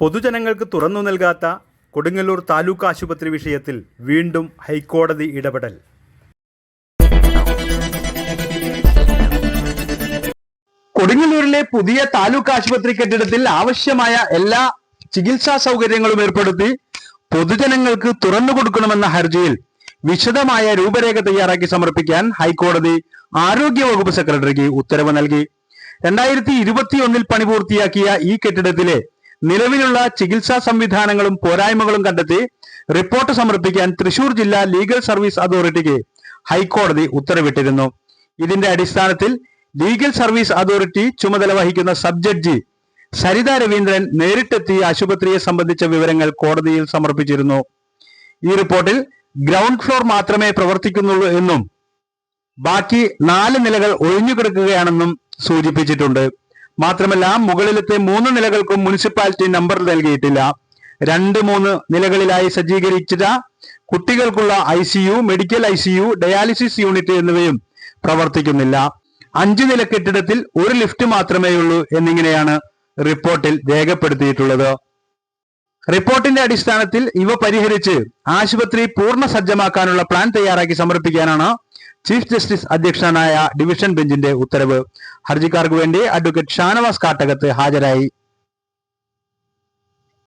പൊതുജനങ്ങൾക്ക് തുറന്നു നൽകാത്ത കൊടുങ്ങല്ലൂർ താലൂക്ക് ആശുപത്രി വിഷയത്തിൽ വീണ്ടും ഹൈക്കോടതി ഇടപെടൽ. കൊടുങ്ങല്ലൂരിലെ പുതിയ താലൂക്ക് ആശുപത്രി കെട്ടിടത്തിൽ ആവശ്യമായ എല്ലാ ചികിത്സാ സൗകര്യങ്ങളും ഏർപ്പെടുത്തി പൊതുജനങ്ങൾക്ക് തുറന്നു കൊടുക്കണമെന്ന ഹർജിയിൽ വിശദമായ രൂപരേഖ തയ്യാറാക്കി സമർപ്പിക്കാൻ ഹൈക്കോടതി ആരോഗ്യ വകുപ്പ് സെക്രട്ടറിക്ക് ഉത്തരവ് നൽകി. രണ്ടായിരത്തി ഇരുപത്തിയൊന്നിൽ പണി പൂർത്തിയാക്കിയ ഈ കെട്ടിടത്തിലെ നിലവിലുള്ള ചികിത്സാ സംവിധാനങ്ങളും പോരായ്മകളും കണ്ടെത്തി റിപ്പോർട്ട് സമർപ്പിക്കാൻ തൃശൂർ ജില്ലാ ലീഗൽ സർവീസ് അതോറിറ്റിക്ക് ഹൈക്കോടതി ഉത്തരവിട്ടിരുന്നു. ഇതിന്റെ അടിസ്ഥാനത്തിൽ ലീഗൽ സർവീസ് അതോറിറ്റി ചുമതല വഹിക്കുന്ന സബ് ജഡ്ജി സരിത രവീന്ദ്രൻ നേരിട്ടെത്തി ആശുപത്രിയെ സംബന്ധിച്ച വിവരങ്ങൾ കോടതിയിൽ സമർപ്പിച്ചിരുന്നു. ഈ റിപ്പോർട്ടിൽ ഗ്രൗണ്ട് ഫ്ലോർ മാത്രമേ പ്രവർത്തിക്കുന്നുള്ളൂ എന്നും ബാക്കി നാല് നിലകൾ ഒഴിഞ്ഞുകിടക്കുകയാണെന്നും സൂചിപ്പിച്ചിട്ടുണ്ട്. മാത്രമല്ല മുകളിലത്തെ മൂന്ന് നിലകൾക്കും മുനിസിപ്പാലിറ്റി നമ്പർ നൽകിയിട്ടില്ല. രണ്ട് മൂന്ന് നിലകളിലായി സജ്ജീകരിച്ച കുട്ടികൾക്കുള്ള ICU medical ICU dialysis unit എന്നിവയും പ്രവർത്തിക്കുന്നില്ല. അഞ്ച് നില കെട്ടിടത്തിൽ ഒരു ലിഫ്റ്റ് മാത്രമേ ഉള്ളൂ എന്നിങ്ങനെയാണ് റിപ്പോർട്ടിൽ രേഖപ്പെടുത്തിയിട്ടുള്ളത്. റിപ്പോർട്ടിന്റെ അടിസ്ഥാനത്തിൽ ഇവ പരിഹരിച്ച് ആശുപത്രി പൂർണ സജ്ജമാക്കാനുള്ള പ്ലാൻ തയ്യാറാക്കി സമർപ്പിക്കാനാണ് ചീഫ് ജസ്റ്റിസ് അധ്യക്ഷനായ ഡിവിഷൻ ബെഞ്ചിന്റെ ഉത്തരവ്. ഹർജിക്കാർക്ക് വേണ്ടി അഡ്വക്കേറ്റ് ഷാനവാസ് കാട്ടകത്ത് ഹാജരായി.